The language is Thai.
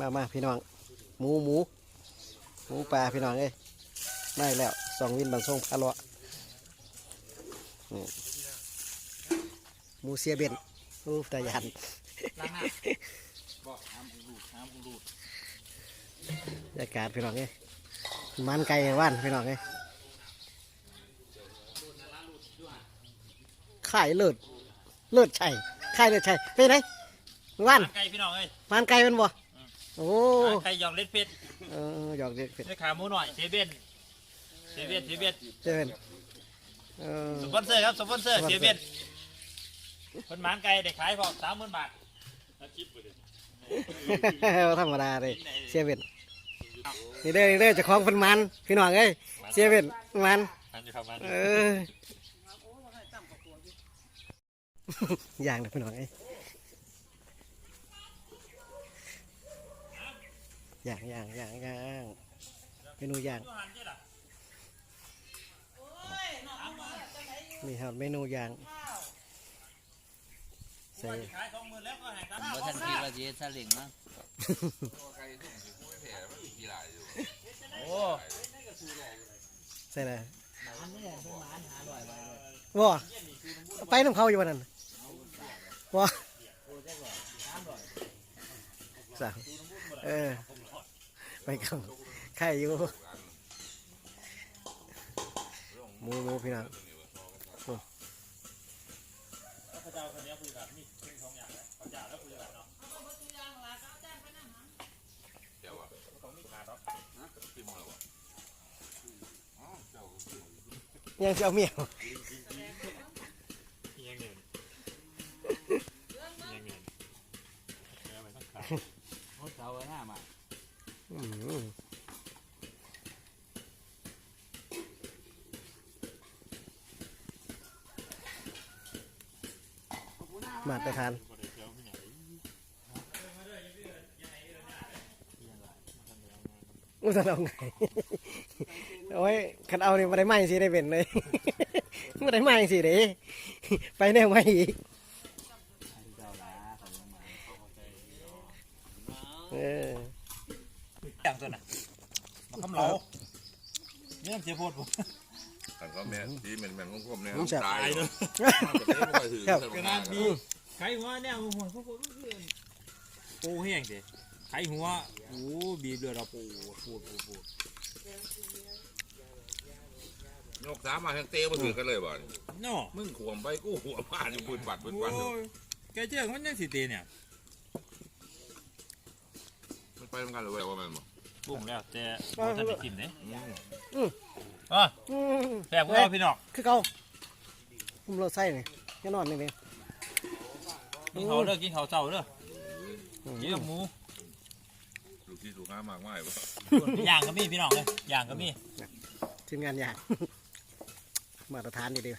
มามาพี่น้อง หมูหมูหมูปลาพี่น้องเอ้ยได้แล้วสองวินบันทรงพะเลาะนี่หมูเสียเบนรูปตายันล้างหน้าบอกห้ามกูรูดห้ามกูรูดบรรยากาศพี่น้องเอ้ยมันไก่ว่านพี่น้องเอ้ยข่ายเลิศเลิศชัยข่ายเลิศชัยไปไหนว่านไก่พี่น้องเอ้ยมันไก่เป็นบ่ โอ้ไก่ยองเล็ดเป็ดเออหยอกเด็กเป็ดได้ขาหมูหน่อยเซเว่นเซเว่นเซเว่นเจ้าเป็นเออสปอนเซอร์ครับสปอนเซอร์สปอนเซเซอร์เว่นคนหมานไก่ได้ขายพอสามหมื่นบาทธรรมดาเลยเสียเวนนี่เด้อนี่เด้อเจะคล้าของเป็นมันพี่น้องเอ้ยเสียเวนมันอันนี้ครับมันเอออย่างนะพี่น้องเอ้ย ย่างอย่างอย่างอย่างเมนูอย่างนี่ครับเมนูอย่างใส่ขายสองหมื่นแล้วก็แหกตาผมว่าท่านคิดว่าจะเฮ็ดซาเล้งมั้งโอ้ใส่อะไรว้าไปน้ำเขาอยู่วันนั้นว้าสามเออ ไปกันไข่อยู่หมูหมูพี่น้องพระเจ้าคนนี้คุยกับนี่เป็นสองอย่างเลยพระเจ้าแล้วคุยกันเนาะยังจะเอาเมียวยังเงินยังเงินแล้วมันต้องขายเขาเสาไว้หน้ามา มมาไปทานอุ้ยจะเอาไงโอ้ยขันเอาเนี่ยมาได้ไหมสิได้เป็นเลยมาได้ไหมสิเด้ไปแนวไหมอีกเจ้าหลาเขาลงมาเออ อย่างตัวน่ะมาคำเหลาเนี่ยเสียโพดผมแต่ก็แม่ที่แม่นแม่นของผมเนี่ยผมแซ่บตายเลยครับขนาดนี้ไข่หัวเนี่ยหัวพวกผมปูแห้งสิไข่หัวโอ้บีบเลือดเราปูปูปูปูยกสามมาทั้งเต้มาถือกันเลยบ่เนาะมึงขวมไปกูหัวมาอยู่ปืนปัดปืนปัดโอ้ยแกเจ้ามันยังสิตีเนี่ย มันไปทำกันเลยว่ามันบ่ปรุงแล้วแต่บ่ทันได้กินเนี่ยอืมอะอืมแซ่บก็พี่น้องคือเขาผมเราใส่นี่แค่นอนนี่เองกินเขาวเด้อกินเขาวเจ้าเด้อกินกับหมูลูกที่ถูกห้ามากมายบ่ย่างก็มีพี่น้องเลยย่างก็มีทีมงานอยากมาตรฐานดีดี